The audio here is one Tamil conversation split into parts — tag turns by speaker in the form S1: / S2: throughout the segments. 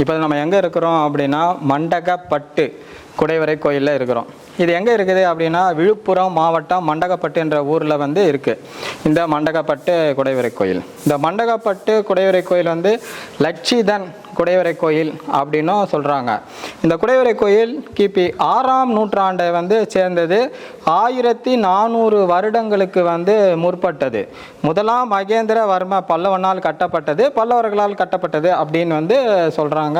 S1: இப்போ நம்ம எங்கே இருக்கிறோம் அப்படின்னா மண்டகப்பட்டு குடைவரை கோயிலில் இருக்கிறோம். இது எங்கே இருக்குது அப்படின்னா விழுப்புரம் மாவட்டம் மண்டகப்பட்டுன்ற ஊரில் வந்து இருக்குது இந்த மண்டகப்பட்டு குடைவரை கோயில். இந்த மண்டகப்பட்டு குடைவரை கோயில் வந்து லட்சிதன் குடைவரை கோயில் அப்படின்னும் சொல்கிறாங்க இந்த குடைவரை கோயில் கிபி ஆறாம் நூற்றாண்டை வந்து சேர்ந்தது ஆயிரத்தி நானூறு வருடங்களுக்கு வந்து முற்பட்டது. முதலாம் மகேந்திரவர்ம பல்லவனால் கட்டப்பட்டது பல்லவர்களால் கட்டப்பட்டது அப்படின்னு வந்து சொல்கிறாங்க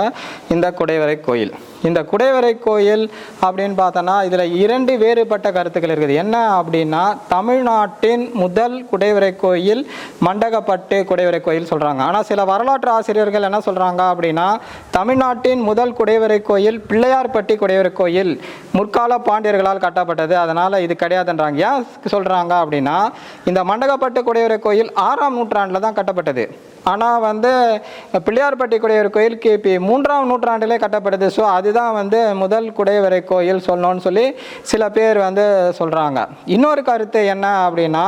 S1: இந்த குடைவரை கோயில். இந்த குடைவரை கோயில் அப்படின்னு பார்த்தோன்னா இதில் இரண்டு வேறுபட்ட கருத்துக்கள் இருக்குது. என்ன அப்படின்னா தமிழ்நாட்டின் முதல் குடைவரை கோயில் மண்டகப்பட்டு குடைவரை கோயில் சொல்கிறாங்க ஆனால் சில வரலாற்று ஆசிரியர்கள் என்ன சொல்கிறாங்க அப்படின்னு தமிழ்நாட்டின் முதல் குடைவரை கோயில் பிள்ளையார்பட்டி குடைவரை கோயில் முற்கால பாண்டியர்களால் கட்டப்பட்டது. அதனால் இது கிடையாதுன்றாங்க. ஏன் சொல்கிறாங்க அப்படின்னா இந்த மண்டகப்பட்டு குடைவரை கோயில் ஆறாம் நூற்றாண்டில் தான் கட்டப்பட்டது. ஆனால் வந்து பிள்ளையார்பட்டி குடையவர் கோயில் கிபி மூன்றாம் நூற்றாண்டிலே கட்டப்பட்டது ஸோ அதுதான் வந்து முதல் குடைவரை கோயில் சொல்லணும்னு சொல்லி சில பேர் வந்து சொல்கிறாங்க இன்னொரு கருத்து என்ன அப்படின்னா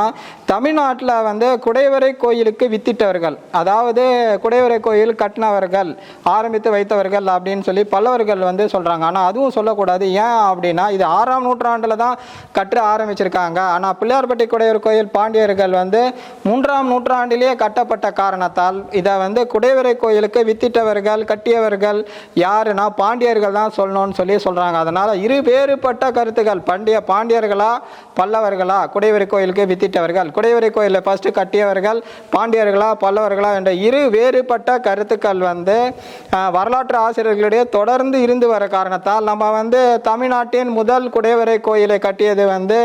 S1: தமிழ்நாட்டில் வந்து குடைவரை கோயிலுக்கு வித்திட்டவர்கள் அதாவது குடைவரை கோயில் கட்டினவர்கள் ஆரம்பித்து வைத்தவர்கள் அப்படின்னு சொல்லி பல்லவர்கள் வந்து சொல்கிறாங்க ஆனால் அதுவும் சொல்லக்கூடாது. ஏன் அப்படின்னா இது ஆறாம் நூற்றாண்டில் தான் கற்று ஆரம்பிச்சிருக்காங்க. ஆனால் பிள்ளையார்பட்டி குடையூர் கோயில் பாண்டியர்கள் வந்து மூன்றாம் நூற்றாண்டிலேயே கட்டப்பட்ட காரணத்தால் இதை வந்து குடைவரை கோயிலுக்கு வித்திட்டவர்கள் கட்டியவர்கள் யாருன்னா பாண்டியர்கள் தான் சொல்லணும்னு சொல்லி சொல்கிறாங்க அதனால் இரு வேறுபட்ட கருத்துக்கள். பண்டிய பாண்டியர்களா பல்லவர்களா? குடைவரை கோயிலுக்கு வித்திட்டவர்கள். குடைவரை கோயிலில் ஃபஸ்ட்டு கட்டியவர்கள் பாண்டியர்களா பல்லவர்களா என்ற இரு வேறுபட்ட கருத்துக்கள் வந்து வரலாற்று ஆசிரியர்களிடையே தொடர்ந்து இருந்து வர காரணத்தால் நம்ம வந்து தமிழ்நாட்டின் முதல் குடைவரை கோயிலை கட்டியது வந்து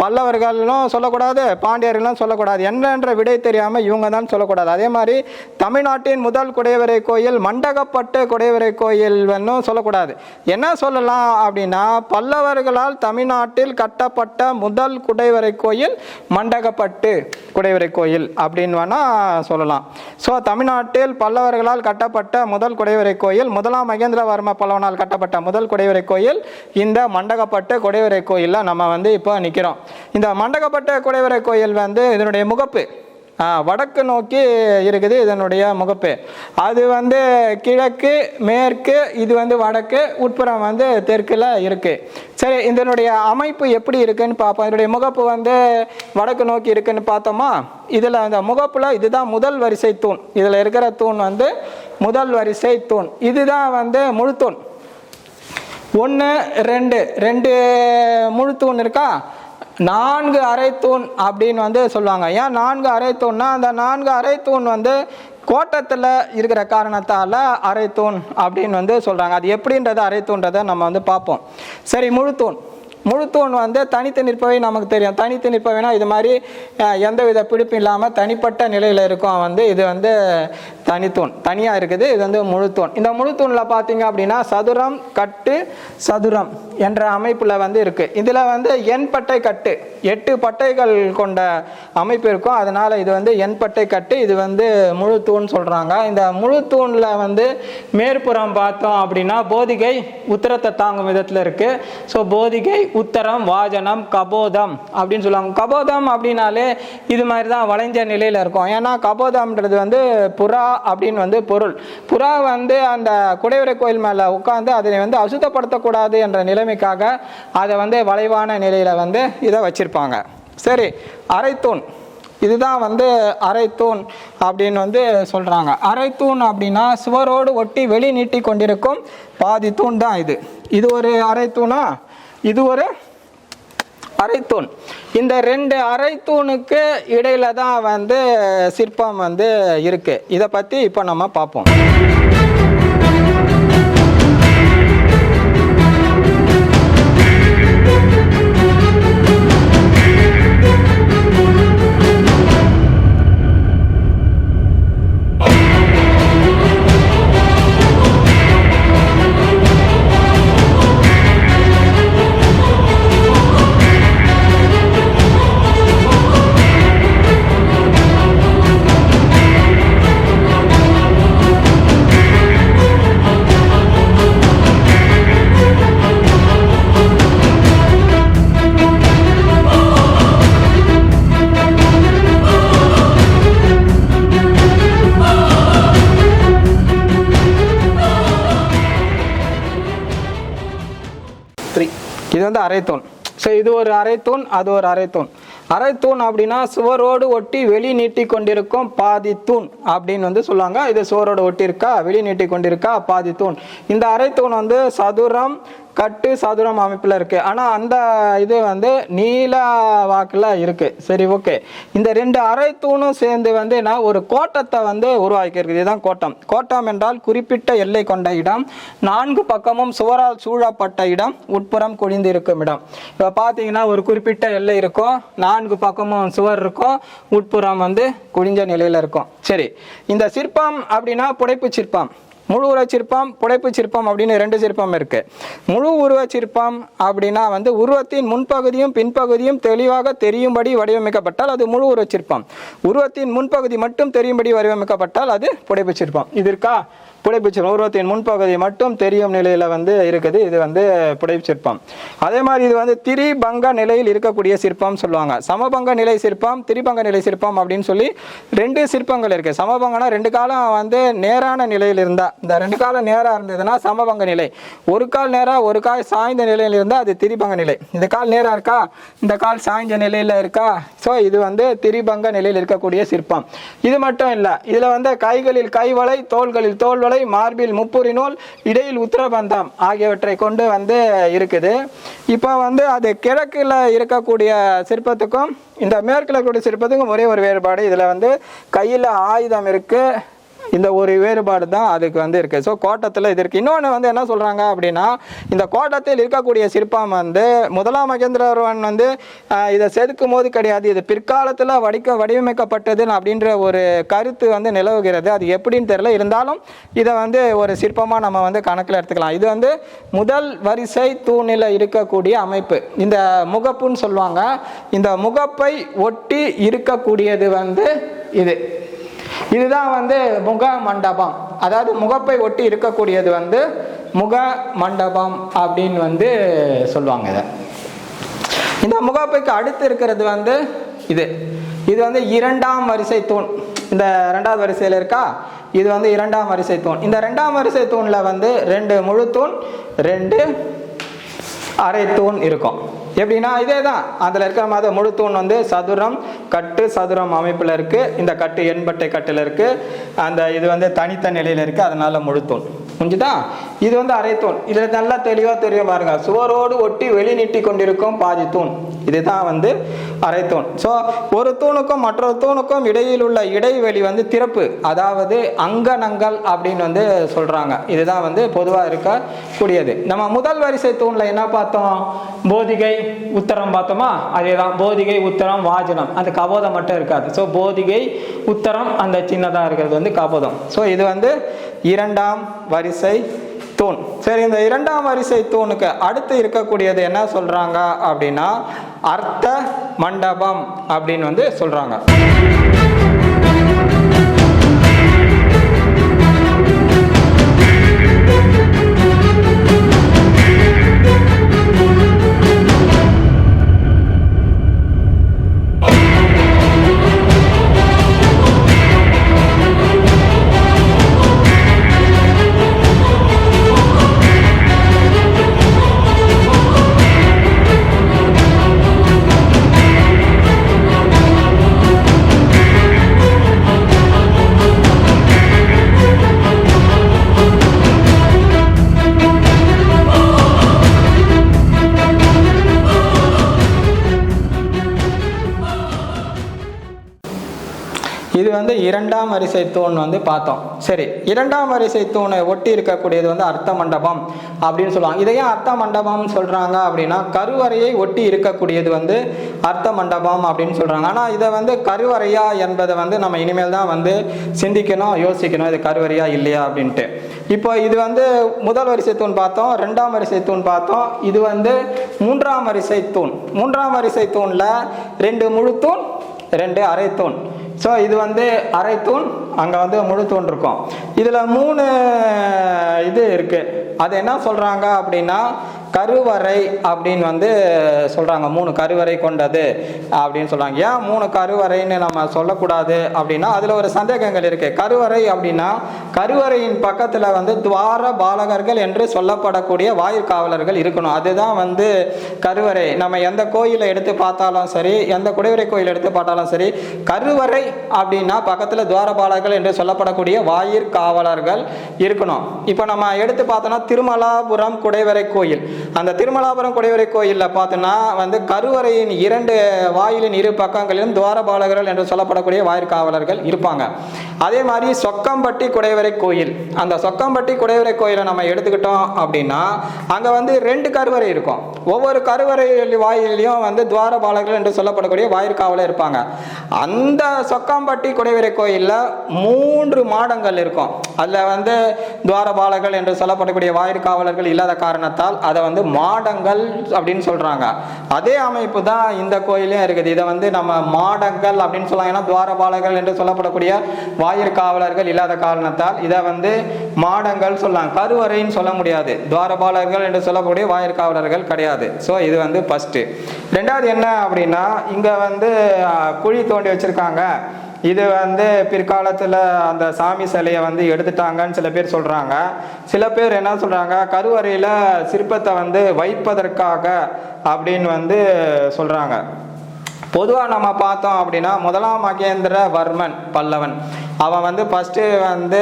S1: பல்லவர்களும் சொல்லக்கூடாது பாண்டியர்களும் சொல்லக்கூடாது. என்னென்ற விடை தெரியாமல் இவங்க தான் சொல்லக்கூடாது. அதே மாதிரி தமிழ்நாட்டின் முதல் குடைவரை கோயில் மண்டகப்பட்டு குடைவரை கோயில் வேணும் சொல்லக்கூடாது. என்ன சொல்லலாம் அப்படின்னா பல்லவர்களால் தமிழ்நாட்டில் கட்டப்பட்ட முதல் குடைவரை கோயில் மண்டகப்பட்டு குடைவரை கோயில் அப்படின்னு வேணால் சொல்லலாம். ஸோ தமிழ்நாட்டில் பல்லவர்களால் கட்டப்பட்ட முதல் குடைவரை கோயில் முதலாம் மகேந்திரவர்ம பல்லவனால் கட்டப்பட்ட முதல் குடைவரை கோயில் இந்த மண்டகப்பட்டு குடைவரை கோயிலில் நம்ம வந்து இப்போ நிற்கிறோம் இந்த மண்டகப்பட்டு குடைவரை கோயில் வந்து இதனுடைய முகப்பு. வடக்கு நோக்கி இருக்குது இதனுடைய முகப்பு. அது வந்து கிழக்கு மேற்கு இது வந்து வடக்கு உட்புறம் வந்து தெற்குல இருக்கு. சரி இதனுடைய அமைப்பு எப்படி இருக்குன்னு பார்ப்போம். இதனுடைய முகப்பு வந்து வடக்கு நோக்கி இருக்குன்னு பார்த்தோமா? இதில் அந்த முகப்பில் இதுதான் முதல் வரிசை தூண். இதில் இருக்கிற தூண் வந்து முதல் வரிசை தூண். இதுதான் வந்து முழு தூண் ஒன்று ரெண்டு. ரெண்டு முழு தூண் இருக்கா? நான்கு அரைத்தூண் அப்படின்னு வந்து சொல்லுவாங்க. ஏன் நான்கு அரைத்தூண்னா அந்த நான்கு அரைத்தூண் வந்து கோட்டத்தில் இருக்கிற காரணத்தால் அரைத்தூண் அப்படின்னு வந்து சொல்கிறாங்க அது எப்படின்றத அரைத்தூன்றதை நம்ம வந்து பார்ப்போம். சரி முழுத்தூண் முழுத்தூண் வந்து தனித்து நிற்பவை நமக்கு தெரியும். தனித்து நிற்பவைனா இது மாதிரி எந்தவித பிடிப்பும் இல்லாமல் தனிப்பட்ட நிலையில் இருக்கும் வந்து. இது வந்து தனித்தூண் தனியாக இருக்குது. இது வந்து முழுத்தூண் இந்த முழுத்தூணில் பார்த்தீங்க அப்படின்னா சதுரம் கட்டு சதுரம் என்ற அமைப்பில் வந்து இருக்குது இதில் வந்து எண்பட்டை கட்டு. எட்டு பட்டைகள் கொண்ட அமைப்பு இருக்கும். அதனால் இது வந்து எண்பட்டை கட்டு. இது வந்து முழுத்தூண் சொல்கிறாங்க இந்த முழுத்தூணில் வந்து மேற்புறம் பார்த்தோம் அப்படின்னா போதிகை உத்தரத்தை தாங்கும் விதத்தில் இருக்குது ஸோ போதிகை உத்தரம் வாஜனம் கபோதம் அப்படின்னு சொல்லுவாங்க. கபோதம் அப்படின்னாலே இது மாதிரி தான் வளைஞ்ச நிலையில் இருக்கும். ஏன்னா கபோதம்ன்றது வந்து புறா அப்படின்னு வந்து பொருள். புறா வந்து அந்த குடைவரை கோயில் மேலே உட்காந்து அதை வந்து அசுத்தப்படுத்தக்கூடாது என்ற நிலைமைக்காக அதை வந்து வளைவான நிலையில் வந்து இதை வச்சுருப்பாங்க. சரி அரைத்தூண். இதுதான் வந்து அரைத்தூண் அப்படின்னு வந்து சொல்கிறாங்க அரைத்தூண் அப்படின்னா சுவரோடு ஒட்டி வெளி நீட்டி கொண்டிருக்கும் பாதி தூண் தான் இது. இது ஒரு அரைத்தூணா? இது ஒரு அரைத்தூண். இந்த ரெண்டு அரைத்தூணுக்கு இடையில தான் வந்து சிற்பம் வந்து இருக்கு. இதை பற்றி இப்போ நம்ம பார்ப்போம். வந்து அரைத்தூண். ஸோ இது ஒரு அரைத்தூண் அது ஒரு அரைத்தூண். அரைத்தூண் அப்படின்னா சுவரோடு ஒட்டி வெளி நீட்டி கொண்டிருக்கும் பாதி தூண் அப்படின்னு வந்து சொல்லுவாங்க. இது சுவரோடு ஒட்டி இருக்கா வெளி நீட்டி கொண்டிருக்கா பாதி தூண். இந்த அரைத்தூண் வந்து சதுரம் கட்டு சதுரம் அமைப்பில் இருக்கு. ஆனால் அந்த இது வந்து நீல வாக்கில் இருக்கு. சரி ஓகே. இந்த ரெண்டு அரை தூணும் சேர்ந்து வந்து நான் ஒரு கோட்டத்தை வந்து உருவாக்கியிருக்கு. இதுதான் கோட்டம். கோட்டம் என்றால் குறிப்பிட்ட எல்லை கொண்ட இடம். நான்கு பக்கமும் சுவரால் சூழப்பட்ட இடம். உட்புறம் குழிந்து இருக்கும் இடம். இப்போ பார்த்தீங்கன்னா ஒரு குறிப்பிட்ட எல்லை இருக்கும். நான்கு பக்கமும் சுவர் இருக்கும். உட்புறம் வந்து குழிஞ்ச நிலையில் இருக்கும். சரி. இந்த சிற்பம் அப்படின்னா புடைப்பு சிற்பம். முழு உருவ சிற்பம் புடைப்பு சிற்பம் அப்படின்னு ரெண்டு சிற்பம் இருக்கு. முழு உருவ சிற்பம் அப்படின்னா வந்து உருவத்தின் முன்பகுதியும் பின்பகுதியும் தெளிவாக தெரியும்படி வடிவமைக்கப்பட்டால் அது முழு உருவ சிற்பம். உருவத்தின் முன்பகுதி மட்டும் தெரியும்படி வடிவமைக்கப்பட்டால் அது புடைப்பு சிற்பம். இது இருக்கா? புடைப்பு உருவத்தின் முன்பகுதி மட்டும் தெரியும் நிலையில் வந்து இருக்குது. இது வந்து புடைப்பு சிற்பம் அதே மாதிரி இது வந்து திரிபங்க நிலையில் இருக்கக்கூடிய சிற்பம் சொல்லுவாங்க. சமபங்க நிலை சிற்பம் திரிபங்க நிலை சிற்பம் அப்படின்னு சொல்லி ரெண்டு சிற்பங்கள் இருக்கு. சமபங்கனா ரெண்டு காலம் வந்து நேரான நிலையில் இருந்தா இந்த ரெண்டு காலம் நேராக இருந்ததுன்னா சமபங்க நிலை. ஒரு கால் நேரா ஒரு கால் சாய்ந்த நிலையில் இருந்தா அது திரிபங்க நிலை. இந்த கால் நேரா இருக்கா? இந்த கால் சாய்ந்த நிலையில இருக்கா? ஸோ இது வந்து திரிபங்க நிலையில் இருக்கக்கூடிய சிற்பம். இது மட்டும் இல்லை இதுல வந்து கைகளில் கைவளை தோள்களில் தோல்வளை மார்பில் முப்புரி நூல் இடையில் உத்தரபந்தம் ஆகியவற்றை கொண்டு வந்து இருக்குது. இப்போ வந்து அது கிழக்கில் இருக்கக்கூடிய சிற்பத்துக்கும் இந்த மேற்கில் இருக்கக்கூடிய சிற்பத்துக்கும் ஒரே ஒரு வேறுபாடு. இதில் வந்து கையில் ஆயுதம் இருக்குது இந்த ஒரு வேறுபாடு தான் அதுக்கு வந்து இருக்கு. ஸோ கோட்டத்தில் இது இருக்கு. இன்னொன்று வந்து என்ன சொல்றாங்க அப்படின்னா இந்த கோட்டத்தில் இருக்கக்கூடிய சிற்பம் வந்து முதலாம் மகேந்திரவர்மன் வந்து இதை செதுக்கும் போது கிடையாது. இது பிற்காலத்தில் வடிக்க வடிவமைக்கப்பட்டது அப்படின்ற ஒரு கருத்து வந்து நிலவுகிறது. அது எப்படின்னு தெரியல. இருந்தாலும் இதை வந்து ஒரு சிற்பமாக நம்ம வந்து கணக்கில் எடுத்துக்கலாம். இது வந்து முதல் வரிசை தூணில் இருக்கக்கூடிய அமைப்பு. இந்த முகப்புன்னு சொல்லுவாங்க. இந்த முகப்பை ஒட்டி இருக்கக்கூடியது வந்து இது. இதுதான் வந்து முக மண்டபம். அதாவது முகப்பை ஒட்டி இருக்கக்கூடியது வந்து முக மண்டபம் அப்படின்னு வந்து சொல்லுவாங்க இதை. இந்த முகப்பைக்கு அடுத்து இருக்கிறது வந்து இது. இது வந்து இரண்டாம் வரிசை தூண். இந்த ரெண்டாவது வரிசையில் இருக்கா? இது வந்து இரண்டாம் வரிசை தூண். இந்த ரெண்டாம் வரிசை தூணில் வந்து ரெண்டு முழு தூண் ரெண்டு அரை தூண் இருக்கும். எப்படின்னா இதே தான் அதில் இருக்கிற மாதிரி முழு தூண் வந்து சதுரம் கட்டு சதுரம் அமைப்பில் இருக்குது இந்த கட்டு எண்பட்டை கட்டில் இருக்குது அந்த இது வந்து தனித்த நிலையில் இருக்குது அதனால் முழு தூண். இது வந்து அரைத்தூன் இதில் நல்லா தெளிவாக தெரியும் பாருங்க. சுவரோடு ஒட்டி வெளி நீட்டி கொண்டிருக்கும் பாதி தூண். இதுதான் வந்து அரைத்தூண் ஸோ ஒரு தூணுக்கும் மற்றொரு தூணுக்கும் இடையில் உள்ள இடைவெளி வந்து திறப்பு. அதாவது அங்கனங்கள் அப்படின்னு வந்து சொல்கிறாங்க இதுதான் வந்து பொதுவாக இருக்கக்கூடியது. நம்ம முதல் வரிசை தூணில் என்ன பார்த்தோம்? போதிகை உத்தரம் பார்த்தோமா? அதே தான் போதிகை உத்தரம் வாஜனம். அந்த கபோதம் மட்டும் இருக்காது. ஸோ போதிகை உத்தரம் அந்த சின்னதாக இருக்கிறது வந்து கபோதம். ஸோ இது வந்து இரண்டாம் வரிசை தூண். சரி இந்த இரண்டாம் வரிசை தூணுக்கு அடுத்து இருக்கக்கூடியது என்ன சொல்றாங்க அப்படின்னா அர்த்த மண்டபம் அப்படின்னு வந்து சொல்றாங்க. இரண்டாம் வரிசை தூண் வந்து பார்த்தோம். சரி இரண்டாம் வரிசை தூணை ஒட்டி இருக்கக்கூடியது வந்து அர்த்த மண்டபம் அப்படின்னு சொல்லுவாங்க. இதை ஏன் அர்த்த மண்டபம் சொல்றாங்க அப்படின்னா கருவறையை ஒட்டி இருக்கக்கூடியது வந்து அர்த்த மண்டபம் அப்படின்னு சொல்றாங்க. ஆனால் இதை வந்து கருவறையா என்பதை வந்து நம்ம இனிமேல் தான் வந்து சிந்திக்கணும் யோசிக்கணும். இது கருவறையா இல்லையா அப்படின்ட்டு. இப்போ இது வந்து முதல் வரிசை தூண் பார்த்தோம் ரெண்டாம் வரிசை தூண் பார்த்தோம். இது வந்து மூன்றாம் வரிசை தூண். மூன்றாம் வரிசை தூணில் ரெண்டு முழு தூண் ரெண்டு அரை தூண். ஸோ இது வந்து அரை தூண் அங்கே வந்து முழு தூண் இருக்கும். இதில் மூணு இது இருக்குது அது என்ன சொல்கிறாங்க அப்படின்னா கருவறை அப்படின்னு வந்து சொல்கிறாங்க மூணு கருவறை கொண்டது அப்படின்னு சொல்கிறாங்க ஏன் மூணு கருவறைன்னு நம்ம சொல்லக்கூடாது அப்படின்னா அதில் ஒரு சந்தேகங்கள் இருக்குது கருவறை அப்படின்னா கருவறையின் பக்கத்தில் வந்து துவார பாலகர்கள் என்று சொல்லப்படக்கூடிய வாயிற்காவலர்கள் இருக்கணும். அதுதான் வந்து கருவறை. நம்ம எந்த கோயிலை எடுத்து பார்த்தாலும் சரி எந்த குடைவரை கோயில் எடுத்து பார்த்தாலும் சரி கருவறை அப்படின்னா பக்கத்தில் துவாரபாலகர்கள் என்று சொல்லப்படக்கூடிய வாயிற்காவலர்கள் இருக்கணும். இப்போ நம்ம எடுத்து பார்த்தோம்னா திருமலாபுரம் குடைவரை கோயில். அந்த திருமலாபுரம் குடைவரை கோயிலில் பார்த்தோன்னா வந்து கருவறையின் இரண்டு வாயிலின் இரு பக்கங்களிலும் துவாரபாலகர்கள் என்று சொல்லப்படக்கூடிய வாயிற்காவலர்கள் இருப்பாங்க. அதே மாதிரி சொக்கம்பட்டி குடைவரை கோயில். அந்த சொக்கம்பட்டி குடைவரை கோயிலை நம்ம எடுத்துக்கிட்டோம் அப்படின்னா அங்கே வந்து ரெண்டு கருவறை இருக்கும். ஒவ்வொரு கருவறை வாயிலையும் வந்து துவாரபாலகர்கள் என்று சொல்லப்படக்கூடிய வாயிற்காவலர் இருப்பாங்க. அந்த சொக்கம்பட்டி குடைவரை கோயிலில் மூன்று மாடங்கள் இருக்கும். அதில் வந்து துவாரபாலகர்கள் என்று சொல்லப்படக்கூடிய வாயிற்காவலர்கள் இல்லாத காரணத்தால் அதை வந்து வந்து மாடங்கள் அப்படின்னு சொல்கிறாங்க அதே அமைப்பு தான் இந்த கோயிலையும் இருக்குது. இதை வந்து நம்ம மாடங்கள் அப்படின்னு சொல்லுவாங்க ஏன்னா துவாரபாலகர்கள் என்று சொல்லப்படக்கூடிய வாயிற்காவலர்கள் இல்லாத காரணத்தால் இதை வந்து மாடங்கள் சொல்லலாம் கருவறைன்னு சொல்ல முடியாது. துவாரபாலகர்கள் என்று சொல்லக்கூடிய வாயிற்காவலர்கள் கிடையாது. ஸோ இது வந்து ஃபஸ்ட்டு ரெண்டாவது என்ன அப்படின்னா இங்கே வந்து குழி தோண்டி வச்சுருக்காங்க. இது வந்து பிற்காலத்தில் அந்த சாமி சிலையை வந்து எடுத்துட்டாங்கன்னு சில பேர் சொல்கிறாங்க சில பேர் என்ன சொல்கிறாங்க கருவறையில் சிற்பத்தை வந்து வைப்பதற்காக அப்படின்னு வந்து சொல்கிறாங்க பொதுவாக நம்ம பார்த்தோம் அப்படின்னா முதலாம் மகேந்திர வர்மன் பல்லவன். அவன் வந்து ஃபஸ்ட்டு வந்து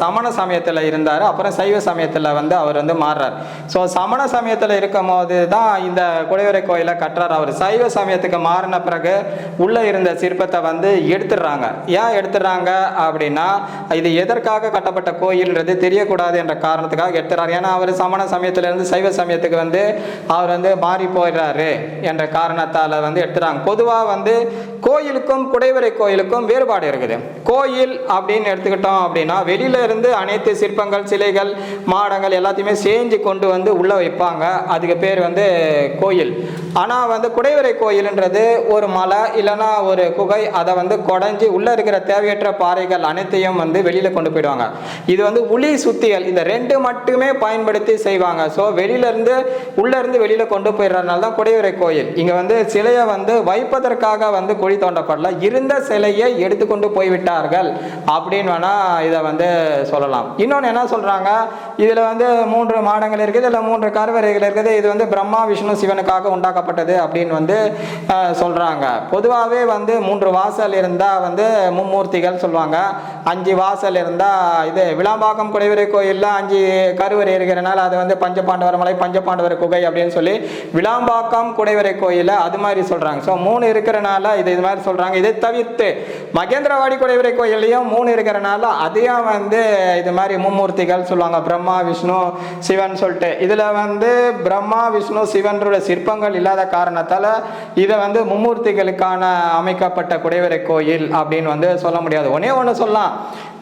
S1: சமண சமயத்தில் இருந்தார் அப்புறம் சைவ சமயத்தில் வந்து அவர் வந்து மாறுறார். ஸோ சமண சமயத்தில் இருக்கும் போது தான் இந்த குடைவரை கோயிலை கட்டுறார் அவர். சைவ சமயத்துக்கு மாறின பிறகு உள்ளே இருந்த சிற்பத்தை வந்து எடுத்துடுறாங்க. ஏன் எடுத்துடுறாங்க அப்படின்னா இது எதற்காக கட்டப்பட்ட கோயில்ன்றது தெரியக்கூடாது என்ற காரணத்துக்காக எடுத்துறாரு ஏன்னா அவர் சமண சமயத்திலேருந்து சைவ சமயத்துக்கு வந்து அவர் வந்து மாறி போயிடுறாரு என்ற காரணத்தால் வந்து எடுத்துறாங்க பொதுவாக வந்து கோயிலுக்கும் குடைவரை கோயிலுக்கும் வேறுபாடு இருக்குது. கோயில் அப்படின்னு எடுத்துக்கிட்டோம் அப்படின்னா வெளியில இருந்து அனைத்து சிற்பங்கள் சிலைகள் மாடங்கள் எல்லாத்தையுமே செஞ்சு கொண்டு வந்து உள்ள வைப்பாங்க. அதுக்கு பேர் வந்து கோயில். ஆனால் வந்து குடைவரை கோயில்ன்றது ஒரு மலை இல்லைன்னா ஒரு குகை அதை வந்து குடஞ்சி உள்ள இருக்கிற தேவையற்ற பாறைகள் அனைத்தையும் வந்து வெளியில கொண்டு போயிடுவாங்க. இது வந்து உளி சுத்திகள் இந்த ரெண்டு மட்டுமே பயன்படுத்தி செய்வாங்க. ஸோ வெளியில இருந்து உள்ள இருந்து வெளியில கொண்டு போயிடுறதுனால தான் குடைவரை கோயில். இங்க வந்து சிலையை வந்து வைப்பதற்காக வந்து குழி தோண்டப்படல. இருந்த சிலையை எடுத்துக்கொண்டு போய்விட்டார்கள். அப்படின்னு வேணால் இதை வந்து சொல்லலாம். இன்னொன்று என்ன சொல்கிறாங்க இதில் வந்து மூன்று மாடங்கள் இருக்குது. இல்லை மூன்று கருவறைகள் இருக்குது. இது வந்து பிரம்மா விஷ்ணு சிவனுக்காக உண்டாக்கப்பட்டது அப்படின்னு வந்து சொல்கிறாங்க பொதுவாகவே வந்து மூன்று வாசல் இருந்தால் வந்து மும்மூர்த்திகள் சொல்லுவாங்க. அஞ்சு வாசல் இருந்தால் இது விளாம்பாக்கம் குடைவரை கோயிலில் அஞ்சு கருவறை இருக்கிறனால அது வந்து பஞ்சபாண்டவர் மலை பஞ்சபாண்டவர் குகை அப்படின்னு சொல்லி விளாம்பாக்கம் குடைவரை கோயிலில் அது மாதிரி சொல்கிறாங்க ஸோ மூணு இருக்கிறனால இது இது மாதிரி சொல்கிறாங்க இதை தவிர்த்து மகேந்திரவாடி குடைவரை இதுலேயும் மூணு இருக்கிறனால அதையும் வந்து இது மாதிரி மும்மூர்த்திகள் சொல்லுவாங்க. பிரம்மா விஷ்ணு சிவன் சொல்லிட்டு. இதில் வந்து பிரம்மா விஷ்ணு சிவன்றோட சிற்பங்கள் இல்லாத காரணத்தால் இதை வந்து மும்மூர்த்திகளுக்கான அமைக்கப்பட்ட குடைவரை கோயில் அப்படின்னு வந்து சொல்ல முடியாது. ஒன்றே ஒன்று சொல்லலாம்.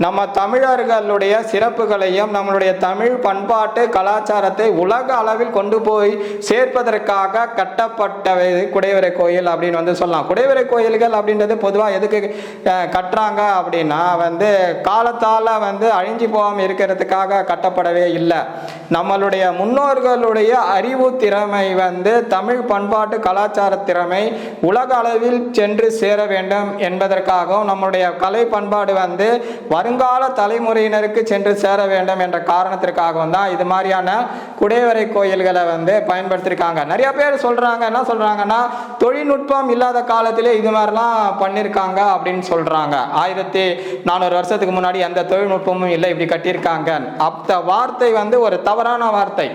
S1: நம்ம தமிழர்களுடைய சிறப்புகளையும் நம்மளுடைய தமிழ் பண்பாட்டு கலாச்சாரத்தை உலக அளவில் கொண்டு போய் சேர்ப்பதற்காக கட்டப்பட்ட குடைவரை கோயில் அப்படின்னு வந்து சொல்லலாம். குடைவரை கோயில்கள் அப்படின்றது பொதுவாக எதுக்கு கட்டுறாங்க அப்படின்னா வந்து காலத்தால் வந்து அழிஞ்சு போகாமல் இருக்கிறதுக்காக கட்டப்படவே இல்லை. நம்மளுடைய முன்னோர்களுடைய அறிவு திறமை வந்து தமிழ் பண்பாட்டு கலாச்சார திறமை உலக அளவில் சென்று சேர வேண்டும் என்பதற்காகவும் நம்முடைய கலை பண்பாடு வந்து வருங்கால தலைமுறையினருக்கு சென்று சேர வேண்டும் என்ற காரணத்திற்காகவும் தான் இது மாதிரியான குடைவரை கோயில்களை வந்து பயன்படுத்தியிருக்காங்க நிறைய பேர் சொல்கிறாங்க என்ன சொல்கிறாங்கன்னா தொழில்நுட்பம் இல்லாத காலத்திலே இது மாதிரிலாம் பண்ணியிருக்காங்க அப்படின்னு சொல்கிறாங்க ஆயிரத்தி நானூறு வருஷத்துக்கு முன்னாடி எந்த தொழில்நுட்பமும் இல்லை இப்படி கட்டியிருக்காங்க. அந்த வார்த்தை வந்து ஒரு தவறான வார்த்தை.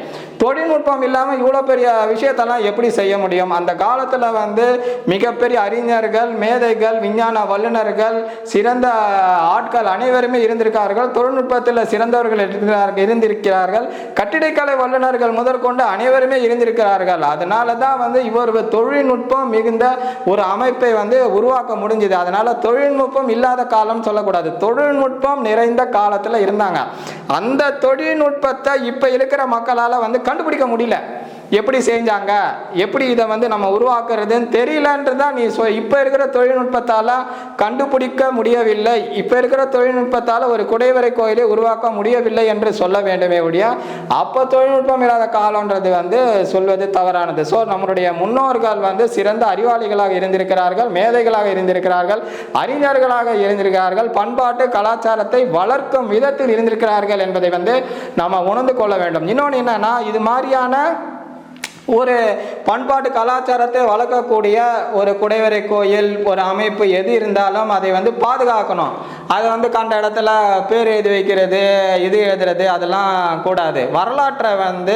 S1: தொழில்நுட்பம் இல்லாமல் இவ்வளோ பெரிய விஷயத்தெல்லாம் எப்படி செய்ய முடியும்? அந்த காலத்தில் வந்து மிகப்பெரிய அறிஞர்கள் மேதைகள் விஞ்ஞான வல்லுநர்கள் சிறந்த ஆட்கள் அனைவருமே இருந்திருக்கார்கள். தொழில்நுட்பத்தில் சிறந்தவர்கள் இருக்கிறார்கள் இருந்திருக்கிறார்கள். கட்டிடக்கலை வல்லுநர்கள் முதற்கொண்டு அனைவருமே இருந்திருக்கிறார்கள். அதனால தான் வந்து இவர் தொழில்நுட்பம் மிகுந்த ஒரு அமைப்பை வந்து உருவாக்க முடிஞ்சது. அதனால தொழில்நுட்பம் இல்லாத காலம் சொல்ல சொல்லக்கூடாது. தொழில்நுட்பம் நிறைந்த காலத்தில் இருந்தாங்க. அந்த தொழில்நுட்பத்தை இப்போ இருக்கிற மக்களால் வந்து கண்டுபிடிக்க முடியல. எப்படி செஞ்சாங்க? எப்படி இதை வந்து நம்ம உருவாக்குறதுன்னு தெரியலன்றது தான் நீ சொ இப்போ இருக்கிற தொழில்நுட்பத்தால் கண்டுபிடிக்க முடியவில்லை. இப்போ இருக்கிற தொழில்நுட்பத்தால் ஒரு குடைவரை கோயிலை உருவாக்க முடியவில்லை என்று சொல்ல வேண்டுமே ஒழிய அப்போ தொழில்நுட்பம் இல்லாத காலம்ன்றது வந்து சொல்வது தவறானது. ஸோ நம்மளுடைய முன்னோர்கள் வந்து சிறந்த அறிவாளிகளாக இருந்திருக்கிறார்கள் மேதைகளாக இருந்திருக்கிறார்கள் அறிஞர்களாக இருந்திருக்கிறார்கள் பண்பாட்டு கலாச்சாரத்தை வளர்க்கும் விதத்தில் இருந்திருக்கிறார்கள் என்பதை வந்து நம்ம உணர்ந்து கொள்ள வேண்டும். இன்னொன்று என்னன்னா இது மாதிரியான ஒரு பண்பாட்டு கலாச்சாரத்தை வளர்க்கக்கூடிய ஒரு குடைவரை கோயில் ஒரு அமைப்பு எது இருந்தாலும் அதை வந்து பாதுகாக்கணும். அதை வந்து கண்ட இடத்துல பேர் எழுதி வைக்கிறது இது எழுதுறது அதெல்லாம் கூடாது. வரலாற்றை வந்து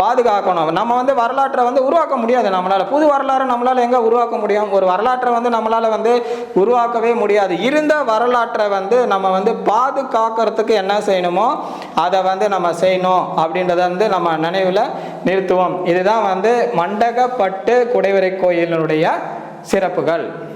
S1: பாதுகாக்கணும். நம்ம வந்து வரலாற்றை வந்து உருவாக்க முடியாது நம்மளால். புது வரலாறு நம்மளால் எங்கே உருவாக்க முடியும்? ஒரு வரலாற்றை வந்து நம்மளால் வந்து உருவாக்கவே முடியாது. இருந்த வரலாற்றை வந்து நம்ம வந்து பாதுகாக்கிறதுக்கு என்ன செய்யணுமோ அதை வந்து நம்ம செய்யணும் அப்படின்றத வந்து நம்ம நினைவில் நிறுத்துவோம். இதுதான் வந்து மண்டகப்பட்டு குடைவரை கோயிலினுடைய சிறப்புகள்.